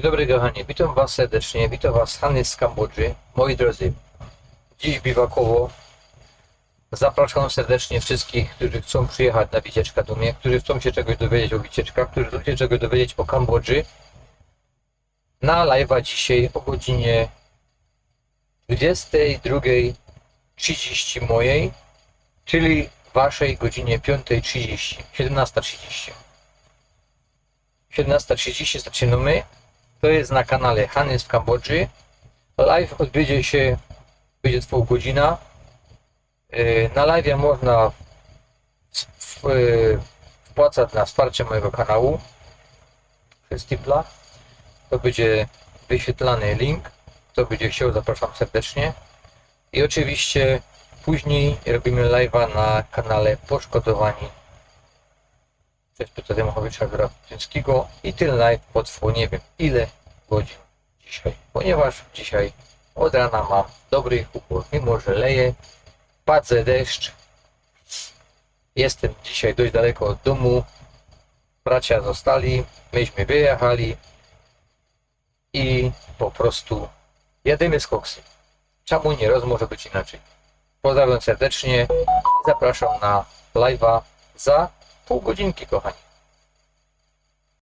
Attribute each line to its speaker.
Speaker 1: Dzień dobry kochani, witam Was serdecznie, witam Was Hanny z Kambodży. Moi drodzy, dziś biwakowo zapraszam serdecznie wszystkich, którzy chcą przyjechać na wycieczkę do mnie, którzy chcą się czegoś dowiedzieć o wycieczkach, którzy chcą się czegoś dowiedzieć o Kambodży. Na live'a dzisiaj o godzinie 22.30 mojej, czyli Waszej godzinie 5.30, 17.30. 17.30 zaczynamy. To jest na kanale Hannes w Kambodży. Live odbędzie się, będzie trwał godzina. Yy, Na live można yy, wpłacać na wsparcie mojego kanału przez Tipla. To będzie wyświetlany link. Kto będzie chciał, zapraszam serdecznie. I oczywiście później robimy live'a na kanale Poszkodowani przez Piotra Demachowicza Grafińskiego i ten live potrwał nie wiem ile godzin dzisiaj, ponieważ dzisiaj od rana mam dobry humor, mimo że leje, padze deszcz, jestem dzisiaj dość daleko od domu, bracia zostali, myśmy wyjechali i po prostu jedymy z koksy. Czemu nie? Roz może być inaczej? Pozdrawiam serdecznie. I zapraszam na live'a za pół godzinki, kochani.